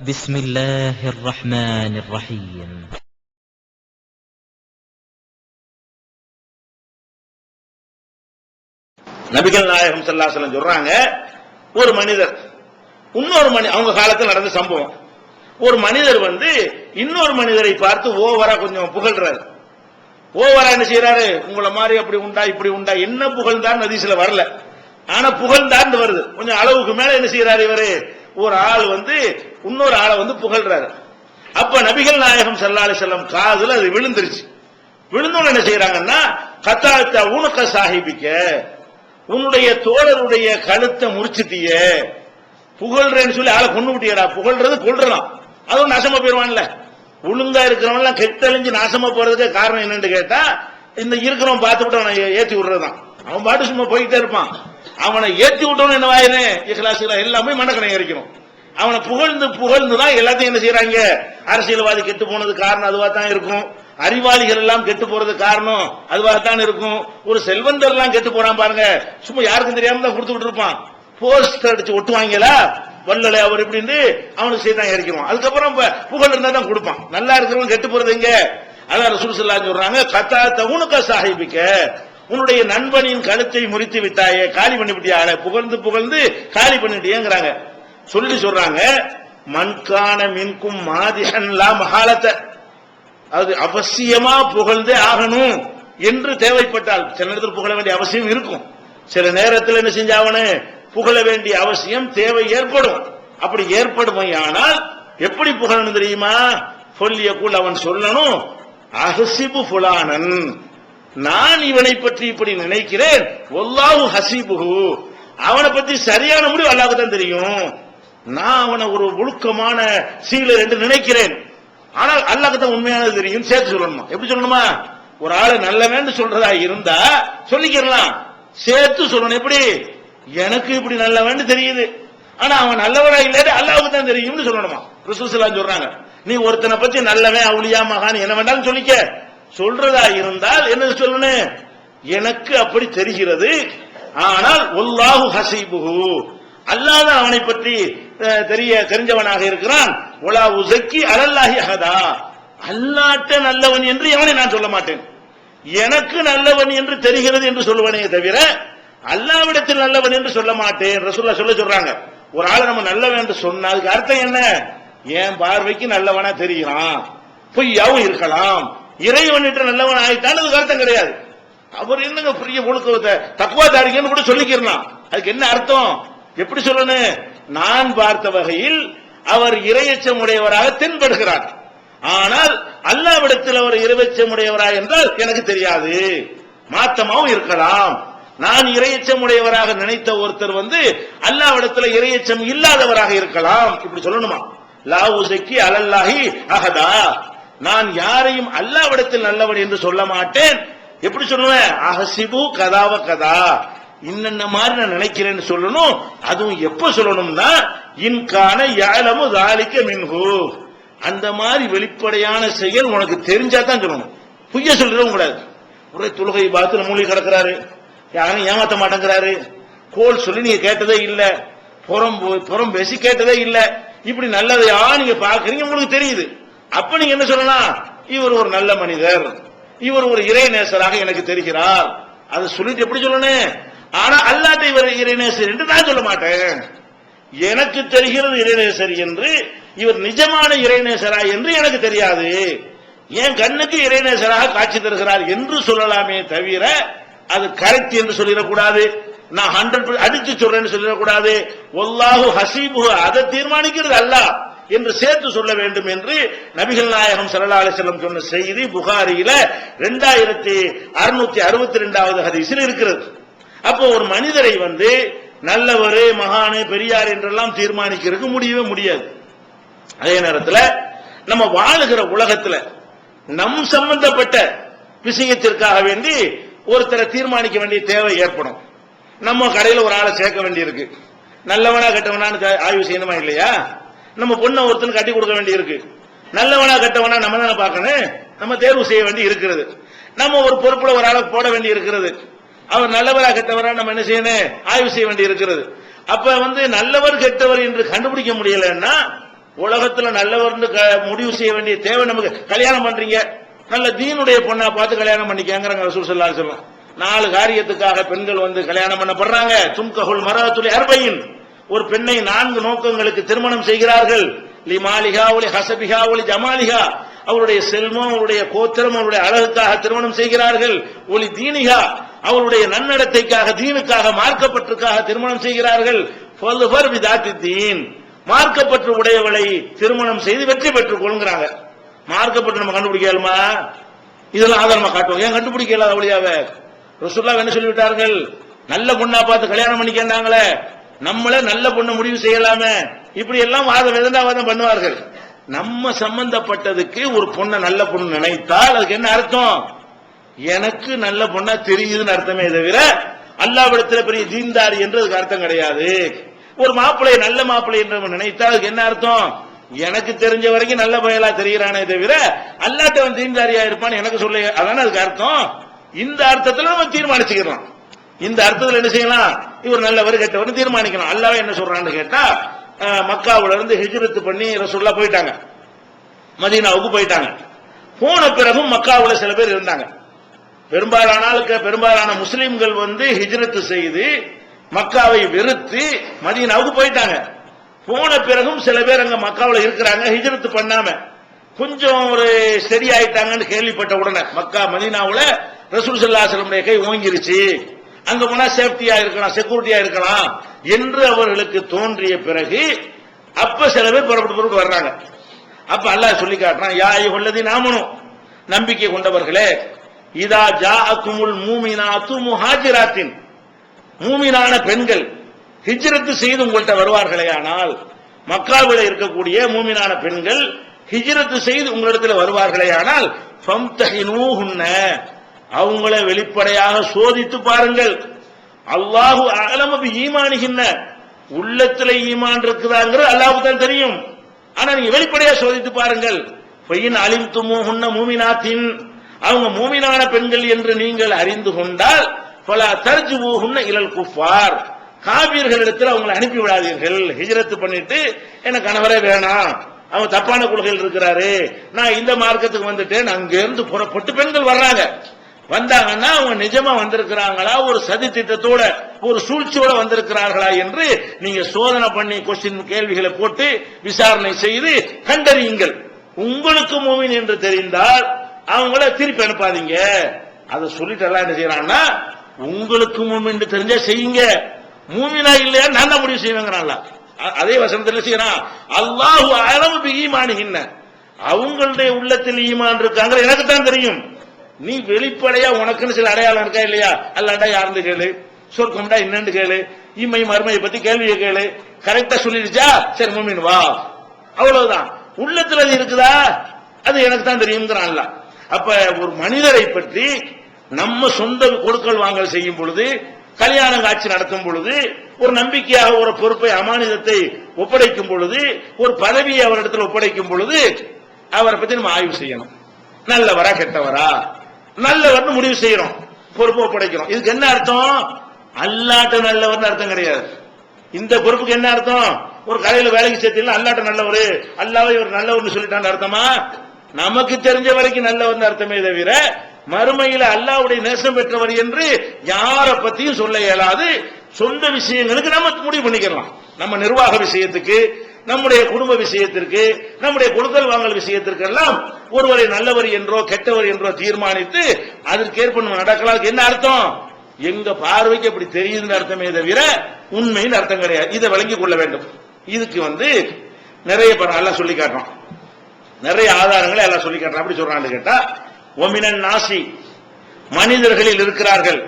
بسم الله الرحمن الرحيم நபிகள் நாயகம் ஸல்லல்லாஹு சொல்றாங்க ஒரு மனிதர் இன்னொரு மனி அவங்க காலத்தில் நடந்த சம்பவம் ஒரு மனிதர் வந்து இன்னொரு மனிதரை பார்த்து ஓவரா கொஞ்சம் புகழ்றாரு ஓவரா என்ன செய்யறாரு உங்களை மாதிரி அப்படி உண்டா இப்படி உண்டா என்ன புகழ்ந்தான் நதிசில வரல ஆனா புகழ்ந்தான்னு வருது கொஞ்சம் அளவுக்கு மேல என்ன செய்யறாரு இவரு ஒரு ஆள் வந்து இன்னொரு ஆளை வந்து புகழ்றாரு. அப்ப நபிகள் நாயகம் சல்லாலி செல்லம் வஸல்லம் காதுல அது விழுந்துருச்சு. விழுந்தோன்னு என்ன செய்யறாங்கன்னா கத்தாத்த உனக்க சாஹிபிக்க உன்னுடைய தோழருடைய கழுத்தை முறிச்சிட்டிய புகழ்றேன்னு சொல்லி ஆளை கொண்டு விட்டியடா புகழ்றது கொள்றலாம். அதுவும் நாசமா போயிருவான்ல. ஒழுங்கா இருக்கிறவன் எல்லாம் கெட்டழிஞ்சு நாசமா போறதுக்கு காரணம் என்னன்னு கேட்டா இந்த இருக்கிறவன் பார்த்து விட்டு அவனை ஏத்தி விடுறதுதான். அவன் பாட்டு சும்மா போயிட்டே இருப்பான். அவனை ஏத்தி விட்டவன் என்ன வாயினு? எல்லாமே மனக்கணை எரிக்கணும். அவனை புகழ்ந்து புகழ்ந்து தான் எல்லாத்தையும் என்ன செய்யறாங்க அரசியல்வாதி கெட்டு போனது காரணம் அதுவா தான் இருக்கும். அறிவாளிகள் எல்லாம் கெட்டு போறது காரணம் அதுவாகத்தான் இருக்கும். ஒரு செல்வந்தர் எல்லாம் கெட்டு போறான் பாருங்க. சும்மா யாருக்கும் தெரியாம தான் கொடுத்து இருப்பான். போஸ்டர் அடிச்சு ஒட்டுவாங்களா வல்லலை அவர் இப்படின்னு அவனுக்கு செய்தான் இறக்கிறோம் அதுக்கப்புறம் புகழ் இருந்தா தான் கொடுப்பான். நல்லா இருக்கிறவங்க கெட்டு போறது எங்க? அதான் ரசூல் ஸல்லல்லாஹு சொல்றாங்க கத்தா தகுனுக்க சாஹிபிக்க உன்னுடைய நண்பனின் கழுத்தை முறித்து விட்டாயே. காலி பண்ணிவிட்டியா? புகழ்ந்து புகழ்ந்து காலி பண்ணிட்டியேங்கிறாங்க சொல்லி சொல்றாங்க மண்கான மின்கும் மாதிஹன் மகாலத்தை அது அவசியமா புகழ்ந்தே ஆகணும் என்று தேவைப்பட்டால் சில நேரத்தில் புகழ வேண்டிய அவசியம் இருக்கும். சில நேரத்தில் என்ன செஞ்சாவனு புகழ வேண்டிய அவசியம் தேவை ஏற்படும். அப்படி ஏற்படுமையானால் எப்படி புகழணும் தெரியுமா? சொல்லிய கூட அவன் சொல்லணும் அகசிபு புலானன் நான் இவனை பற்றி இப்படி நினைக்கிறேன். ஒல்லாஹு ஹசிபுகு அவனை பத்தி சரியான முடிவு அல்லாஹ்க்கு தான் தெரியும். நான் அவனை ஒரு ஒழுக்கமான சீலர் என்று நினைக்கிறேன். ஆனால் அல்லாஹ்க்கு தான் உண்மையானது தெரியும். சேர்த்து சொல்லணுமா? எப்படி சொல்லணுமா? ஒரு ஆளு நல்லவேன்னு சொல்றதா இருந்தா சொல்லிக்கிறலாம். சேர்த்து சொல்லணும். எப்படி? எனக்கு இப்படி நல்லவன் தெரியுது. ஆனா அவன் நல்லவனா இல்லையா அல்லாவுக்கு தான் தெரியும்னு சொல்லணுமா? ரிசூசலாம் சொல்றாங்க. நீ ஒருத்தனை பத்தி நல்லவன் அவுளியா மகான் என்ன வேண்டாலும் சொல்லிக்க. சொல்றதா இருந்தால் என்ன சொல்லணும்? எனக்கு அப்படி தெரிகிறது. ஆனால் ஒல்லாஹு ஹசீபுஹு. அல்லாத அவனை பற்றி தெரிய தெரிஞ்சவனாக இருக்கிறான். ஒலா உசக்கி அலல்லாஹி அகதா அல்லாட்ட நல்லவன் என்று எவனை நான் சொல்ல மாட்டேன். எனக்கு நல்லவன் என்று தெரிகிறது என்று சொல்லுவனே தவிர அல்லாவிடத்தில் நல்லவன் என்று சொல்ல மாட்டேன். ரசூல்லா சொல்ல சொல்றாங்க. ஒரு ஆளை நம்ம நல்லவன் என்று சொன்னால் அர்த்தம் என்ன? என் பார்வைக்கு நல்லவனா தெரிகிறான் பொய்யாவும் இருக்கலாம். இறைவனிட்ட நல்லவன் ஆயிட்டான் அதுக்கு அர்த்தம் கிடையாது. அவர் என்னங்க பெரிய ஒழுக்கத்தை தக்குவாதாரிங்கன்னு கூட சொல்லிக்கிறான். அதுக்கு என்ன அர்த்தம்? எப்படி சொல்லணும்? நான் பார்த்த வகையில் அவர் இரையச்சம் உடையவராக தென்படுகிறார். ஆனால் அல்லாவிடத்தில் அவர் இரையச்சம் உடையவரா என்றால் எனக்கு தெரியாது. மாத்தமாவும் இருக்கலாம். நான் இரையச்சம் உடையவராக நினைத்த ஒருத்தர் வந்து அல்லாவிடத்தில் இரையச்சம் இல்லாதவராக இருக்கலாம். இப்படி சொல்லணுமா? லா உசக்கி அலல்லாஹி அகதா நான் யாரையும் அல்லாவிடத்தில் நல்லவன் என்று சொல்ல மாட்டேன். எப்படி சொல்லுவேன்? அஹசிபு கதாவ கதா. இன்னென்ன மாதிரி நான் நினைக்கிறேன்னு சொல்லணும். அதுவும் எப்ப சொல்லணும்னா இன்கான யாழமு தாலிக்க மின்ஹு. அந்த மாதிரி வெளிப்படையான செயல் உனக்கு தெரிஞ்சா தான் சொல்லணும். பொய்ய சொல்றவும் கூடாது ஒரே தொழுகை பார்த்து மூலிகை கிடக்குறாரு. யாரும் ஏமாத்த மாட்டேங்கிறாரு. கோல் சொல்லி நீங்க கேட்டதே இல்லை. புறம் போ- புறம் பேசி கேட்டதே இல்லை. இப்படி நல்லதையா நீங்க பாக்குறீங்க உங்களுக்கு தெரியுது. அப்ப நீங்க என்ன சொல்லலாம்? இவர் ஒரு நல்ல மனிதர். இவர் ஒரு இறைநேசராக எனக்கு தெரிகிறார். அதை சொல்லிட்டு எப்படி சொல்லணும்? ஆனா அல்லாட்ட இவர் இறைநேசர் என்று நான் சொல்ல மாட்டேன். எனக்கு தெரிகிறது இறைநேசர் என்று இவர் நிஜமான இறைநேசரா என்று எனக்கு தெரியாது. என் கண்ணுக்கு இறைநேசராக காட்சி தருகிறார் என்று சொல்லலாமே தவிர அது கரெக்ட் என்று சொல்லிடக்கூடாது. நான் ஹண்ட்ரட் அடித்து சொல்றேன்னு சொல்லிடக்கூடாது. ஒல்லாஹு ஹசீபு அதை தீர்மானிக்கிறது அல்லாஹ். என்று சேர்த்து சொல்ல வேண்டும் என்று நபிகள் நாயகம் ஸல்லல்லாஹு செல்லம் சொன்ன செய்தி புகாரியில ரெண்டாயிரத்தி அறுநூத்தி அறுபத்தி ரெண்டாவது ஹதீஸில் இருக்கிறது. அப்போ ஒரு மனிதரை வந்து நல்லவர் மகானு பெரியார் என்றெல்லாம் தீர்மானிக்கிறதுக்கு முடியவே முடியாது. அதே நேரத்தில் நம்ம வாழுகிற உலகத்தில் நம் சம்பந்தப்பட்ட விஷயத்திற்காக வேண்டி ஒருத்தரை தீர்மானிக்க வேண்டிய தேவை ஏற்படும். நம்ம கடையில் ஒரு ஆளை சேர்க்க வேண்டியிருக்கு. நல்லவனா கெட்டவனான்னு ஆய்வு செய்யணுமா இல்லையா? நம்ம பொண்ணை ஒருத்தன் கட்டி கொடுக்க வேண்டியிருக்கு நல்லவனா கெட்டவனா நம்ம தானே பார்க்கணும். நம்ம தேர்வு செய்ய வேண்டி இருக்கிறது. நம்ம ஒரு பொறுப்புல ஒரு ஆளை போட வேண்டி இருக்கிறது. அவர் நல்லவரா கெட்டவரா நம்ம என்ன செய்யணும்? ஆய்வு செய்ய வேண்டி இருக்கிறது. அப்ப வந்து நல்லவர் கெட்டவர் என்று கண்டுபிடிக்க முடியலன்னா உலகத்துல நல்லவர்னு க- முடிவு செய்ய வேண்டிய தேவை நமக்கு. கல்யாணம் பண்றீங்க. நல்ல தீனுடைய பொண்ணா பார்த்து கல்யாணம் பண்ணிக்கங்கிறாங்க ரசூல் சொல்லலாம் நாலு காரியத்துக்காக பெண்கள் வந்து கல்யாணம் பண்ணப்படுறாங்க. தும்கஹுல் மரத்துல் அர்பையின் ஒரு பெண்ணை நான்கு நோக்கங்களுக்கு திருமணம் செய்கிறார்கள். லிமாலிகா ஒளி ஹசபிகா ஒலி ஜமாலிகா. அவருடைய செல்வம் அவருடைய கோத்திரம் அவருடைய அழகுக்காக திருமணம் செய்கிறார்கள். ஒளி தீனிகா. அவருடைய நன்னடத்தைக்காக தீனுக்காக மார்க்கப்பட்டிற்காக திருமணம் செய்கிறார்கள். தீன். மார்க்கப்பற்று உடையவளை திருமணம் செய்து வெற்றி பெற்றுக் கொள்கிறாங்க. மார்க்கப்பட்டு நம்ம கண்டுபிடிக்கலாமா? இதெல்லாம் ஆதாரமா காட்டுவோம் ஏன் கண்டுபிடிக்கல அவளியாவ ரசூல்லா என்ன சொல்லிவிட்டார்கள்? நல்ல பொண்ணா பார்த்து கல்யாணம் பண்ணிக்கிறாங்களே நம்மள நல்ல பொண்ணை முடிவு செய்யலாமே. இப்படி எல்லாம் வாதம் வேதனாவாதம் பண்ணுவார்கள். நம்ம சம்பந்தப்பட்டதுக்கு ஒரு பொண்ணை நல்ல பொண்ணு நினைத்தால் அதுக்கு என்ன அர்த்தம்? எனக்கு நல்ல பொண்ணா தெரியுதுன்னு அர்த்தமே தவிர அல்லாவிடத்துல பெரிய தீன்தாரி என்று அதுக்கு அர்த்தம் கிடையாது. ஒரு மாப்பிள்ளை நல்ல மாப்பிள்ளை என்று நினைத்தால் அதுக்கு என்ன அர்த்தம்? எனக்கு தெரிஞ்ச வரைக்கும் நல்ல பயலா தெரிகிறானே தவிர அல்லாட்டவன் தீன்தாரியா இருப்பான்னு எனக்கு சொல்ல அதானே அதுக்கு அர்த்தம்? இந்த அர்த்தத்தில் நம்ம தீர்மானிச்சுக்கிறோம். இந்த அர்த்தத்தில் என்ன செய்யலாம்? இவர் நல்லவர் கெட்டவர் தீர்மானிக்கலாம். அல்லாவே என்ன சொல்றான்னு கேட்டா மக்காவில இருந்து ஹிஜ்ரத் பண்ணி ரசூல்லா போயிட்டாங்க. மதீனாவுக்கு போயிட்டாங்க. போன பிறகும் மக்காவுல சில பேர் இருந்தாங்க. பெரும்பாலான ஆளுக்கு- பெரும்பாலான முஸ்லிம்கள் வந்து ஹிஜ்ரத்து செய்து மக்காவை வெறுத்து மதீனாவுக்கு போயிட்டாங்க. போன பிறகும் சில பேர் அங்க மக்காவில் இருக்கிறாங்க ஹிஜ்ரத்து பண்ணாம. கொஞ்சம் ஒரு சரியாயிட்டாங்கன்னு கேள்விப்பட்ட உடனே மக்கா மதீனாவுல ரசூல் சல்லாசலமுடைய கை ஓங்கிருச்சு. அங்க போனா சேஃப்டியா இருக்கலாம் செக்யூரிட்டியா இருக்கலாம் என்று அவர்களுக்கு தோன்றிய பிறகு அப்ப சில பேர் புறப்பட்டு புறப்பட்டு வர்றாங்க. அப்ப அல்லாஹ் சொல்லி காட்டுறான் யா ஐயுஹல்லதி நாமனும் நம்பிக்கை கொண்டவர்களே இதா ஜா அக்குமுல் மூமினாத்து முஹாஜிராத்தின். மூமினான பெண்கள் ஹிஜ்ரத்து செய்து உங்கள்கிட்ட வருவார்களே ஆனால் மக்காவில் இருக்கக்கூடிய மூமினான பெண்கள் ஹிஜ்ரத்து செய்து உங்களிடத்தில் வருவார்களே ஆனால் அவங்கள வெளிப்படையாக சோதித்து பாருங்கள். அல்லாஹு அலம பி ஈமானிகின்ன உள்ளத்துல ஈமான் இருக்குதாங்கிறது அல்லாஹு தான் தெரியும். ஆனா நீங்க வெளிப்படையா சோதித்து பாருங்கள். பொய்யின் அலிம்துமுஹுன்ன மூமினாத்தின். அவங்க மூமினான பெண்கள் என்று நீங்கள் அறிந்து கொண்டால் பல தர்ஜு மூகுன்ன இழல் குஃபார். காவியர்களிடத்தில் அவங்களை அனுப்பி விடாதீர்கள் ஹிஜரத்து பண்ணிட்டு எனக்கு கணவரே வேணாம். அவன் தப்பான கொள்கையில் இருக்கிறாரு. நான் இந்த மார்க்கத்துக்கு வந்துட்டேன். அங்கிருந்து புறப்பட்டு பெண்கள் வர்றாங்க. வந்தாங்கன்னா அவங்க நிஜமா வந்திருக்கிறாங்களா? ஒரு சதி திட்டத்தோட ஒரு சூழ்ச்சியோட வந்திருக்கிறார்களா என்று நீங்க சோதனை பண்ணி கொஸ்டின் கேள்விகளை போட்டு விசாரணை செய்து கண்டறியுங்கள். உங்களுக்கு மூவின் என்று தெரிந்தால் அவங்கள திருப்பி அனுப்பாதீங்க. அதை சொல்லிட்டு எல்லாம் என்ன செய்யறான்னா உங்களுக்கு மூமின் என்று தெரிஞ்சா செய்யுங்க. மூமினா இல்லையா? நான் தான் முடிவு செய்வேங்கிறான்ல அதே வசனத்தில் செய்யறான்? அல்லாஹு அளவு ஈமானுகின்ன அவங்களுடைய உள்ளத்தில் ஈமான் இருக்காங்க எனக்கு தான் தெரியும். நீ வெளிப்படையா உனக்குன்னு சில அடையாளம் இருக்கா இல்லையா? அல்லாண்டா யாருந்து கேளு. சொர்க்கம்டா என்னன்னு கேளு. இம்மை மறுமையை பத்தி கேள்வியை கேளு. கரெக்டா சொல்லிடுச்சா சரி மூமின் வா. அவ்வளவுதான். உள்ளத்துல அது இருக்குதா? அது எனக்கு தான் தெரியுங்கிறான்ல அப்ப ஒரு மனிதரை பற்றி நம்ம சொந்த கொடுக்கல் வாங்கல் செய்யும் பொழுது கல்யாண காட்சி நடத்தும் பொழுது ஒரு நம்பிக்கையாக ஒரு பொறுப்பை அமானிதத்தை ஒப்படைக்கும் பொழுது ஒரு பதவியை அவரிடத்தில் ஒப்படைக்கும் பொழுது அவரை பத்தி நம்ம ஆய்வு செய்யணும். நல்லவரா கெட்டவரா? நல்லவர்னு முடிவு செய்யறோம். பொறுப்பு ஒப்படைக்கிறோம். இதுக்கு என்ன அர்த்தம்? அல்லாட்ட நல்லவர்னு அர்த்தம் கிடையாது. இந்த பொறுப்புக்கு என்ன அர்த்தம்? ஒரு கடையில வேலைக்கு சேர்த்தீங்கன்னா அல்லாட்ட நல்லவர். அல்லாவே இவர் நல்லவர்னு சொல்லிட்டான்னு அர்த்தமா? நமக்கு தெரிஞ்ச வரைக்கும் நல்லவர்னு அர்த்தமே தவிர மறுமையில அல்லாவுடைய நேசம் பெற்றவர் என்று யார பத்தியும் சொல்ல இயலாது. சொந்த விஷயங்களுக்கு நம்ம முடிவு பண்ணிக்கலாம் நம்ம நிர்வாக விஷயத்துக்கு நம்முடைய குடும்ப விஷயத்திற்கு நம்முடைய கொடுக்கல் வாங்கல் விஷயத்திற்கு எல்லாம் ஒருவரை நல்லவர் என்றோ கெட்டவர் என்றோ தீர்மானித்து அதற்கேற்ப நம்ம நடக்கலாம் என்ன அர்த்தம்? எங்க பார்வைக்கு அப்படி தெரியுதுன்னு அர்த்தமே தவிர உண்மைன்னு அர்த்தம் கிடையாது. இதை விளங்கிக் கொள்ள வேண்டும். இதுக்கு வந்து நிறைய படம் எல்லாம் சொல்லி காட்டுறோம் நிறைய ஆதாரங்களை எல்லாம் சொல்லி காட்டுறோம் அப்படி சொல்றான்னு கேட்டா ஒமினன் நாசி மனிதர்களில் இருக்கிறார்கள்.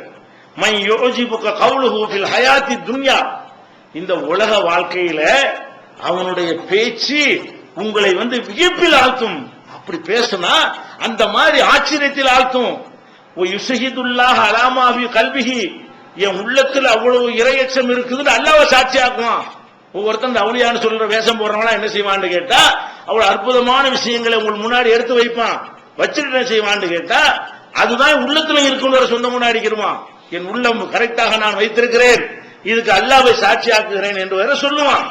மை யோஜிபுக்க கவுலுஹு ஃபில் ஹயாத்தி துன்யா. இந்த உலக வாழ்க்கையில அவனுடைய பேச்சு உங்களை வந்து வியப்பில் ஆழ்த்தும். அப்படி பேசினா அந்த மாதிரி ஆச்சரியத்தில் ஆழ்த்தும். ஓ யுசஹிதுல்லாஹ் அலாமாவி கல்விஹி என் உள்ளத்துல அவ்வளவு இரையச்சம் இருக்குதுன்னு அல்லாஹ் சாட்சியாக்குவான் ஒவ்வொருத்தன் அவளியான்னு சொல்ற வேஷம் போடுறவனா என்ன செய்வான்னு கேட்டா அவ்வளவு அற்புதமான விஷயங்களை உங்களுக்கு முன்னாடி எடுத்து வைப்பான். வச்சுட்டு என்ன செய்வான்னு கேட்டா அதுதான் உள்ளத்துல இருக்குன்னு சொந்த முன்னாடி இருக்கிறுவான் என் உள்ளம் கரெக்டாக நான் வைத்திருக்கிறேன். இதுக்கு அல்லாவை சாட்சியாக்குகிறேன் என்று வேற சொல்லுவான்.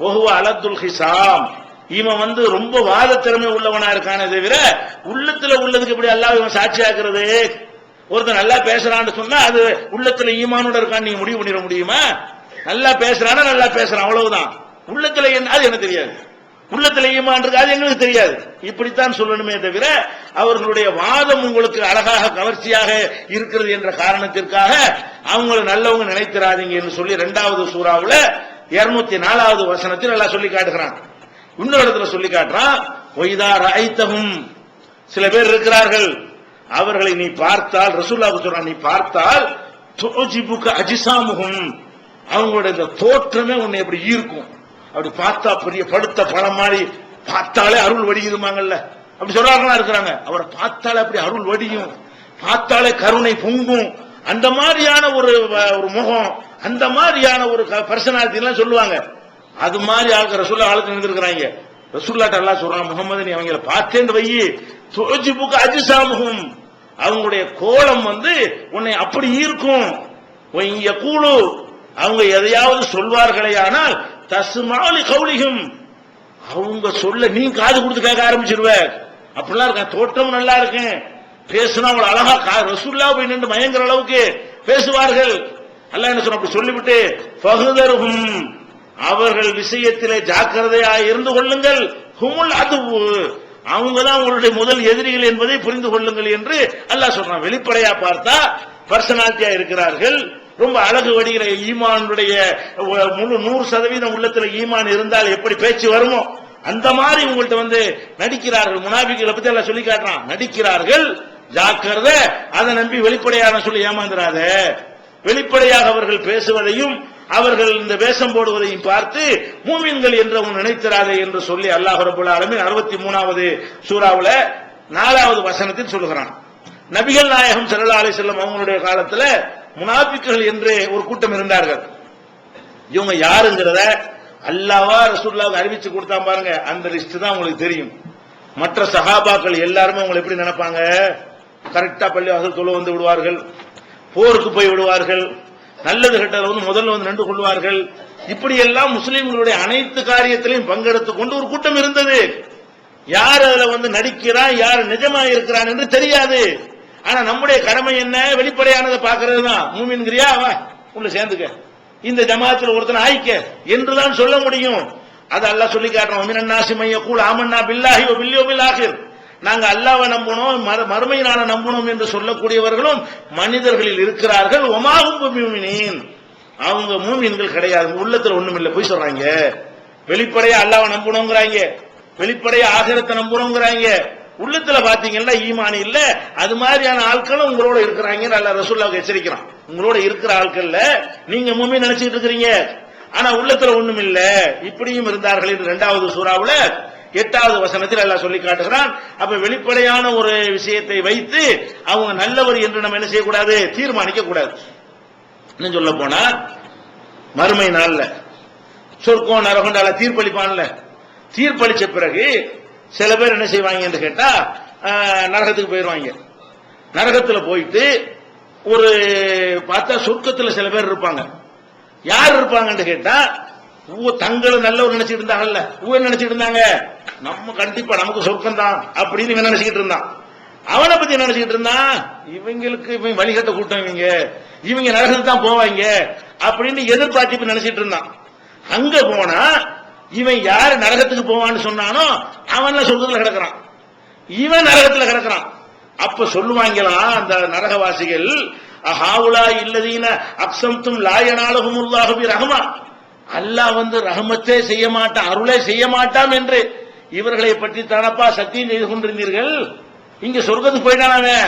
ஒஹுவ அலத்துல் ஹிசாம். இவன் வந்து ரொம்ப வாத திறமை உள்ளவனா இருக்கானே தவிர உள்ளத்துல உள்ளதுக்கு எப்படி அல்லா இவன் சாட்சியாக்குறது? ஒருத்தன் நல்லா பேசுறான்னு சொன்னா அது உள்ளத்துல ஈமானோட இருக்கான்னு நீங்க முடிவு பண்ணிட முடியுமா? நல்லா பேசுறானா நல்லா பேசுறான் அவ்வளவுதான். உள்ளத்துல என்ன அது எனக்கு தெரியாது. உள்ளத்துல ஈமான் இருக்கு அது எங்களுக்கு தெரியாது. இப்படித்தான் சொல்லணுமே தவிர அவர்களுடைய வாதம் உங்களுக்கு அழகாக கவர்ச்சியாக இருக்கிறது என்ற காரணத்திற்காக அவங்கள நல்லவங்க நினைத்திராதீங்க என்று சொல்லி இரண்டாவது சூறாவில் இருநூத்தி நாலாவது வசனத்தில் எல்லாம் சொல்லி காட்டுகிறான். இன்னொரு இடத்துல சொல்லி காட்டுறான் ஒய்தா ராய்த்தகும் சில பேர் இருக்கிறார்கள். அவர்களை நீ பார்த்தால் ரசூல்லாவுக்கு சொல்றான் நீ பார்த்தால் தோஜிபுக்கு அஜிசாமுகும் அவங்களோட இந்த தோற்றமே உன்னை எப்படி ஈர்க்கும். அப்படி பார்த்தா பெரிய படுத்த பழம் மாதிரி பார்த்தாலே அருள் வடியுதுமாங்கல்ல அப்படி சொல்றாங்களா இருக்கிறாங்க. அவரை பார்த்தாலே அப்படி அருள் வடியும். பார்த்தாலே கருணை பொங்கும். அந்த மாதிரியான ஒரு ஒரு முகம் அந்த மாதிரியான ஒரு பர்சனாலிட்டி எல்லாம் சொல்லுவாங்க. அது மாதிரி ஆளுக்கு ரசூல்லா ஆளுக்கு நின்றுருக்கிறாங்க ரசூல்லாட்ட எல்லாம் சொல்றான் முகமது நீ அவங்கள பார்த்தேன்னு வையி தோஜி புக்கு அஜிசாமுகம் அவங்களுடைய கோலம் வந்து உன்னை அப்படி ஈர்க்கும். இங்க கூழு. அவங்க எதையாவது சொல்வார்களே ஆனால் தசுமாலி கௌலிகும் அவங்க சொல்ல நீ காது கொடுத்து கேட்க ஆரம்பிச்சிருவ. அப்படிலாம் இருக்க தோட்டம் நல்லா இருக்கேன். பேசுனா அவங்களை அழகா கா- ரசூல்லா போய் நின்று மயங்குற அளவுக்கு பேசுவார்கள். அல்லாஹ் என்ன சொன்ன அப்படி சொல்லிவிட்டு பகுதரும் அவர்கள் விஷயத்திலே ஜாக்கிரதையா இருந்து கொள்ளுங்கள். ஹுமுல் அதுவு. அவங்க தான் உங்களுடைய முதல் எதிரிகள் என்பதை புரிந்து கொள்ளுங்கள் என்று அல்லாஹ் சொல்றான். வெளிப்படையா பார்த்தா பர்சனாலிட்டியா இருக்கிறார்கள். ரொம்ப அழகு வடிகிற ஈமானுடைய முழு நூறு சதவீதம் உள்ளத்துல ஈமான் இருந்தால் எப்படி பேச்சு வருமோ அந்த மாதிரி உங்கள்ட்ட வந்து நடிக்கிறார்கள். முனாபிக்களை பத்தி எல்லாம் சொல்லி காட்டுறான். நடிக்கிறார்கள். ஜாக்கிரத அதை நம்பி வெளிப்படையான சொல்லி ஏமாந்துடாத வெளிப்படையாக அவர்கள் பேசுவதையும் அவர்கள் இந்த வேஷம் போடுவதையும் பார்த்து மூமின்கள் என்று அவங்க நினைத்திராதே என்று சொல்லி அல்லாஹ் ரபுல் ஆலமின் அறுபத்தி மூணாவது சூறாவில் நாலாவது வசனத்தில் சொல்லுகிறான். நபிகள் நாயகம் ஸல்லல்லாஹு அலி செல்லம் அவங்களுடைய காலத்துல முனாபிக்குகள் என்று ஒரு கூட்டம் இருந்தார்கள். இவங்க யாருங்கிறத அல்லாவா ரசூல்லாவுக்கு அறிவிச்சு கொடுத்தா பாருங்க. அந்த லிஸ்ட் தான் உங்களுக்கு தெரியும். மற்ற சகாபாக்கள் எல்லாருமே உங்களை எப்படி நினைப்பாங்க? கரெக்டா பள்ளிவாசல் தொழு வந்து விடுவார்கள். போருக்கு போய் விடுவார்கள். நல்லது கெட்டது வந்து முதல்ல வந்து நின்று கொள்வார்கள். இப்படி எல்லாம் அனைத்து காரியத்திலையும் பங்கெடுத்துக் கொண்டு ஒரு கூட்டம் இருந்தது. யார் அதுல வந்து நடிக்கிறான் யார் நிஜமா இருக்கிறான் என்று தெரியாது. ஆனா நம்முடைய கடமை என்ன? வெளிப்படையானதை பாக்குறது தான் மூமின்கிறியா? அவன் உள்ள சேர்ந்துக்க. இந்த ஜமாத்தில் ஒருத்தன் ஆயிக்க. என்றுதான் சொல்ல முடியும். அது அல்லாஹ் சொல்லி காட்டுறோம் மினன்னாசி கூழ் ஆமன்னா பில்லாஹி பில்லியோ பில் ஆகிர். நாங்க அல்லாவை நம்பணும் மறு- மறுமை நாள நம்பணும் என்று சொல்லக்கூடியவர்களும் மனிதர்களில் இருக்கிறார்கள். ஒமாகும் மூமினின். அவங்க மூமின்கள் கிடையாது. உள்ளத்துல ஒண்ணும் போய் சொல்றாங்க. வெளிப்படையா அல்லாவை நம்பணுங்கிறாங்க வெளிப்படையா ஆகிரத்தை நம்புறோங்கிறாங்க உள்ளத்துல பாத்தீங்கன்னா ஈமான் இல்ல. அது மாதிரியான ஆட்களும் உங்களோட இருக்கிறாங்க. நல்லா ரசூல்லாவுக்கு எச்சரிக்கிறான். உங்களோட இருக்கிற ஆட்கள்ல நீங்க மூமி நினைச்சிட்டு இருக்கிறீங்க. ஆனா உள்ளத்துல ஒண்ணும் இல்ல இப்படியும் இருந்தார்கள் என்று இரண்டாவது சூறாவுல எட்டாவது வசனத்தில் எல்லாம் சொல்லி காட்டுகிறான். அப்ப வெளிப்படையான ஒரு விஷயத்தை வைத்து அவங்க நல்லவர் என்று நம்ம என்ன செய்யக்கூடாது? தீர்மானிக்க கூடாது. இன்னும் சொல்ல போனா மறுமை நாள்ல சொர்க்கம் நரகண்டால தீர்ப்பளிப்பான்ல. தீர்ப்பளிச்ச பிறகு சில பேர் என்ன செய்வாங்கன்னு கேட்டா நரகத்துக்கு போயிடுவாங்க நரகத்துல போயிட்டு ஒரு பார்த்தா சொர்க்கத்துல சில பேர் இருப்பாங்க. யார் இருப்பாங்கன்னு கேட்டா ஊ தங்களை நல்லவர் நினைச்சிட்டு இருந்தாங்கல்ல. ஊ நினைச்சிட்டு இருந்தாங்க? நம்ம கண்டிப்பா நமக்கு சொர்க்கம் தான் அப்படின்னு இவன் நினைச்சுக்கிட்டு இருந்தான். அவனை பத்தி என்ன நினைச்சுக்கிட்டு இருந்தான் இவங்களுக்கு இவன் வழிகட்ட கூட்டம் இவங்க இவங்க நரகத்துக்கு தான் போவாங்க அப்படின்னு எதிர்பார்த்து நினைச்சிட்டு இருந்தான். அங்க போனா இவன் யாரு நரகத்துக்கு போவான்னு சொன்னானோ அவன் சொர்க்கத்துல கிடக்குறான். இவன் நரகத்துல கிடக்குறான். அப்ப சொல்லுவாங்களாம் அந்த நரகவாசிகள் அஹாவுலா இல்லதீன அக்சம்தும் லாயனாலகும் உல்லாஹபி ரஹமா. அல்லாஹ் வந்து ரஹமத்தே செய்ய மாட்டான் அருளே செய்ய மாட்டான் என்று இவர்களை பற்றி தானப்பா சத்தியம் செய்து கொண்டிருந்தீர்கள்? இங்க சொர்க்கத்துக்கு போயிட்டானே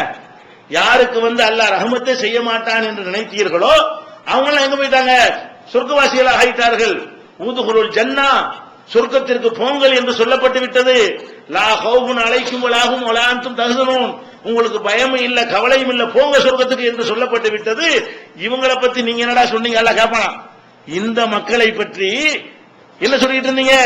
யாருக்கு வந்து அல்லாஹ் ரஹமத்தே செய்ய மாட்டான் என்று நினைத்தீர்களோ அவங்களாம் எங்க போயிட்டாங்க? சொர்க்கவாசிகளாக ஆயிட்டார்கள். ஊதுகுருள் ஜன்னா சொர்க்கத்திற்கு போங்கள் என்று சொல்லப்பட்டு விட்டது. லா ஹவுபுன் அழைக்கும் வலாகும் வலாந்தும் தகுதனும் உங்களுக்கு பயமும் இல்ல கவலையும் இல்ல போங்க சொர்க்கத்துக்கு என்று சொல்லப்பட்டு விட்டது. இவங்களை பத்தி நீங்க என்னடா சொன்னீங்க? எல்லாம் கேட்பானா இந்த மக்களை பற்றி என்ன சொல்லிட்டு இருந்தீங்க?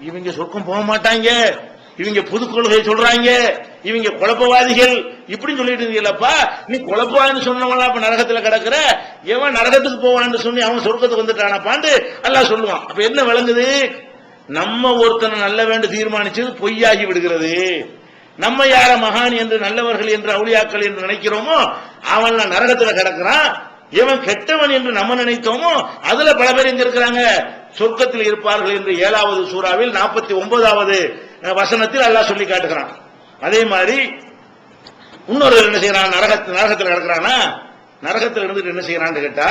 இவங்க சொர்க்கம் போக மாட்டாங்க. இவங்க புது கொள்கை சொல்றாங்க. இவங்க குழப்பவாதிகள். இப்படின்னு சொல்லிட்டு இருந்தீங்களப்பா? நீ குழப்பவாதின்னு சொன்னவனா அப்ப நரகத்துல கிடக்குற? எவன் நரகத்துக்கு போவான்னு சொல்லி அவன் சொர்க்கத்துக்கு வந்துட்டானப்பாண்டு எல்லாம் சொல்லுவான். அப்ப என்ன விளங்குது? நம்ம ஒருத்தனை நல்ல வேண்டும் தீர்மானிச்சது பொய்யாகி விடுகிறது. நம்ம யார மகான் என்று நல்லவர்கள் என்று அவுளியாக்கள் என்று நினைக்கிறோமோ அவன் நரகத்துல கிடக்குறான். இவன் கெட்டவன் என்று நம்ம நினைத்தோமோ அதுல பல பேர் எங்க இருக்கிறாங்க சொர்க்கத்தில் இருப்பார்கள் என்று ஏழாவது சூறாவில் நாற்பத்தி ஒன்பதாவது வசனத்தில் அல்லாஹ் சொல்லி காட்டுகிறான். அதே மாதிரி இன்னொரு என்ன செய்யறான்? நரகத்து நரகத்தில் கிடக்கிறானா? நரகத்தில் இருந்துட்டு என்ன செய்யறான்னு கேட்டா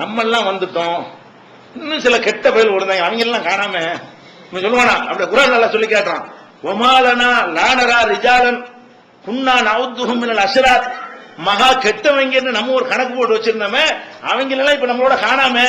நம்ம எல்லாம் வந்துட்டோம். இன்னும் சில கெட்ட பயில் விழுந்தாங்க அவங்க எல்லாம் காணாம சொல்லுவானா? அப்படி குரான் நல்லா சொல்லி கேட்டான் ஒமாலனா லானரா ரிஜாலன் குன்னா நவுத்துகும் மினல் அஸ்ராத். மகா கெட்டவங்கன்னு நம்ம ஒரு கணக்கு போட்டு வச்சிருந்தோமே அவங்களெல்லாம் இப்ப நம்மளோட காணாம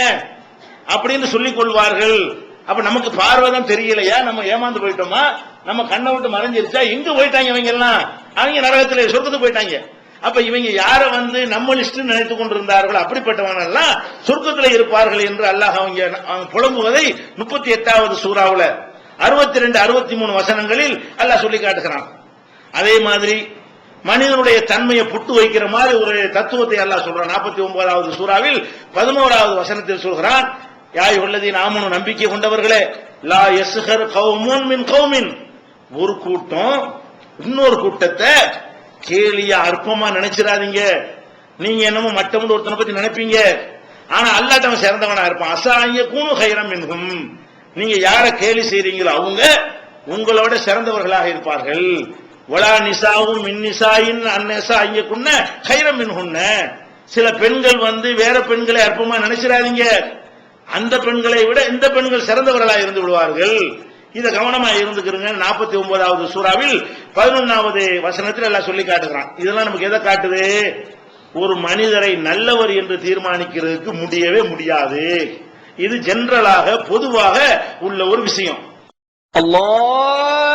அப்படின்னு சொல்லிக் கொள்வார்கள். அப்ப நமக்கு பார்வைதான் தெரியலையா? நம்ம ஏமாந்து போயிட்டோமா? நம்ம கண்ணை விட்டு மறைஞ்சிருச்சா? எங்க போயிட்டாங்க இவங்க எல்லாம் அவங்க நரகத்துல சொர்க்கத்துக்கு போயிட்டாங்க. அப்ப இவங்க யார வந்து நம்ம லிஸ்ட் நினைத்துக் கொண்டிருந்தார்கள் அப்படிப்பட்டவங்க எல்லாம் சொர்க்கத்துல இருப்பார்கள் என்று அல்லாஹ் அவங்க அவங்க புலம்புவதை முப்பத்தி எட்டாவது சூறாவில் அறுபத்தி ரெண்டு அறுபத்தி மூணு வசனங்களில் அல்லாஹ் சொல்லி காட்டுகிறான். அதே மாதிரி மனிதனுடைய தன்மையை புட்டு வைக்கிற மாதிரி ஒரு தத்துவத்தை எல்லாம் சொல்றான். நாற்பத்தி ஒன்பதாவது சூறாவில் பதினோராவது வசனத்தில் சொல்கிறான் யாய் உள்ளதி நாமனும் நம்பிக்கை கொண்டவர்களே லா எஸ்ஹர் கௌமுன் மின் கௌமின். ஒரு கூட்டம் இன்னொரு கூட்டத்தை கேலியா அற்பமா நினைச்சிடாதீங்க. நீங்க என்னமோ மட்டமுண்டு ஒருத்தனை பத்தி நினைப்பீங்க. ஆனா அல்லாட்டவன் சிறந்தவனா இருப்பான். அசாங்க கூணு ஹைரம் மின்கும் நீங்க யார கேலி செய்றீங்களோ அவங்க உங்களோட சிறந்தவர்களாக இருப்பார்கள். ஒலா நிசாவும் இந்நிசாயின் அந்நெசா ஐயக்குன்ன கைரம் மின்ஹுன்ன சில பெண்கள் வந்து வேற பெண்களை அற்பமா நினைச்சிடாதீங்க அந்த பெண்களை விட இந்த பெண்கள் சிறந்தவர்களா இருந்து விடுவார்கள். இத கவனமா இருந்துக்கிறங்க. நாற்பத்தி ஒன்பதாவது சூறாவில் பதினொன்னாவது வசனத்தில் எல்லாம் சொல்லி காட்டுகிறான். இதெல்லாம் நமக்கு எதை காட்டுது? ஒரு மனிதரை நல்லவர் என்று தீர்மானிக்கிறதுக்கு முடியவே முடியாது. இது ஜெனரலாக பொதுவாக உள்ள ஒரு விஷயம். அல்லாஹ்!